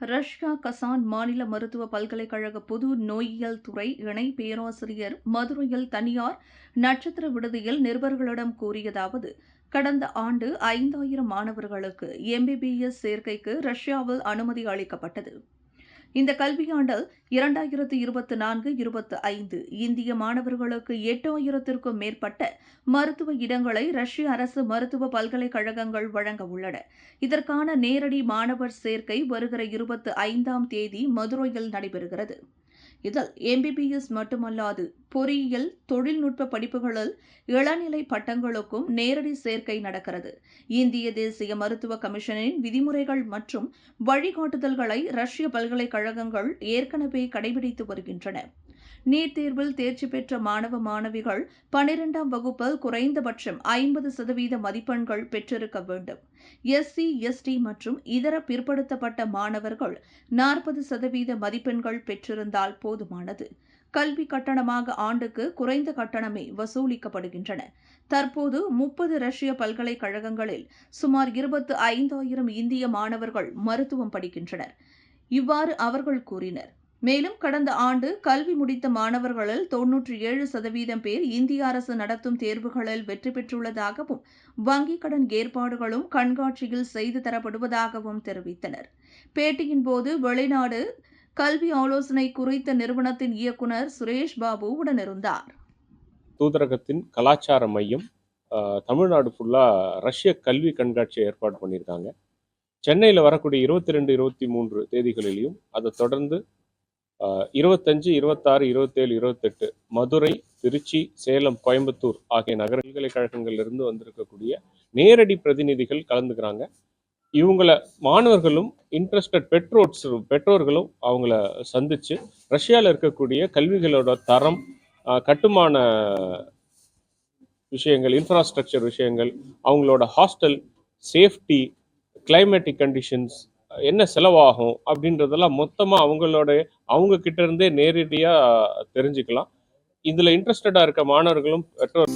Russia கசான் மாநில மருத்துவ பல்கலைக்கழக பொது நோயியல் துறை இணை பேராசிரியர் மதுரையில் தனியார் நட்சத்திர விடுதியில் நிருபர்களிடம் கூறியதாவது கடந்த ஆண்டு ஐந்தாயிரம் மாணவர்களுக்கு எம்பிபிஎஸ் சேர்க்கைக்கு ரஷ்யாவில் அனுமதி அளிக்கப்பட்டது. இந்த கல்வியாண்டு இரண்டாயிரத்து இருபத்தி நான்கு இருபத்தி ஐந்து இந்திய மாணவர்களுக்கு எட்டாயிரத்திற்கும் மேற்பட்ட மருத்துவ இடங்களை ரஷ்ய அரசு மருத்துவ பல்கலைக்கழகங்கள் வழங்க உள்ளன. இதற்கான நேரடி மாணவர் சேர்க்கை வருகிற இருபத்தி ஐந்தாம் தேதி மதுரையில் நடைபெறுகிறது. இதில் எம்பிபிஎஸ் மட்டுமல்லாது பொறியியல் தொழில்நுட்ப படிப்புகளில் இளநிலை பட்டங்களுக்கும் நேரடி சேர்க்கை நடக்கிறது. இந்திய தேசிய மருத்துவ கமிஷனின் விதிமுறைகள் மற்றும் வழிகாட்டுதல்களை ரஷ்ய பல்கலைக்கழகங்கள் ஏற்கனவே கடைபிடித்து வருகின்றன. நீட் தேர்வில் தேர்ச்சி பெற்ற மாணவ மாணவிகள் பனிரெண்டாம் வகுப்பில் குறைந்தபட்சம் ஐம்பது சதவீத மதிப்பெண்கள் பெற்றிருக்க வேண்டும். எஸ்சி எஸ்டி மற்றும் இதர பிற்படுத்தப்பட்ட மாணவர்கள் நாற்பது சதவீத மதிப்பெண்கள் பெற்றிருந்தால் போதுமானது. கல்வி கட்டணமாக ஆண்டுக்கு குறைந்த கட்டணமே வசூலிக்கப்படுகின்றன. தற்போது முப்பது ரஷ்ய பல்கலைக்கழகங்களில் சுமார் இருபத்து ஐந்தாயிரம் இந்திய மாணவர்கள் மருத்துவம் படிக்கின்றனர். இவ்வாறு அவர்கள் கூறினர். மேலும் கடந்த ஆண்டு கல்வி முடித்த மாணவர்களில் தொன்னூற்றி ஏழு சதவீதம் பேர் இந்திய அரசு நடத்தும் தேர்வுகளில் வெற்றி பெற்றுள்ளதாகவும் வங்கிக் கடன் ஏற்பாடுகளும் கண்காட்சியில் செய்து தரப்படுவதாகவும் தெரிவித்தனர். பேட்டியின் போது வெளிநாடு கல்வி ஆலோசனை குறித்த நிறுவனத்தின் இயக்குநர் சுரேஷ் பாபு உடனிருந்தார். தூதரகத்தின் கலாச்சார மையம் ஆஹ், தமிழ்நாடு ஃபுல்லாக ரஷ்ய கல்வி கண்காட்சியை ஏற்பாடு பண்ணியிருக்காங்க. சென்னையில் வரக்கூடிய இருபத்தி ரெண்டு இருபத்தி மூன்று தேதிகளிலையும் அதை தொடர்ந்து இருபத்தஞ்சு இருபத்தாறு இருபத்தேழு இருபத்தெட்டு மதுரை திருச்சி சேலம் கோயம்புத்தூர் ஆகிய நகர பல்கலைக்கழகங்கள்லேருந்து வந்திருக்கக்கூடிய நேரடி பிரதிநிதிகள் கலந்துக்கிறாங்க. இவங்கள மாணவர்களும் இன்ட்ரெஸ்டட் பெற்றோர்ஸ் பெற்றோர்களும் அவங்கள சந்திச்சு ரஷ்யாவில் இருக்கக்கூடிய கல்விகளோட தரம் கட்டுமான விஷயங்கள் இன்ஃப்ராஸ்ட்ரக்சர் விஷயங்கள் அவங்களோட ஹாஸ்டல் சேஃப்டி கிளைமேட்டிக் கண்டிஷன்ஸ் என்ன செலவாகும் அப்படின்றதெல்லாம் மொத்தமாக அவங்களோட அவங்க கிட்ட இருந்தே நேரடியாக தெரிஞ்சுக்கலாம். இதில் இன்ட்ரெஸ்டடாக இருக்க மாணவர்களும் பெற்றோர்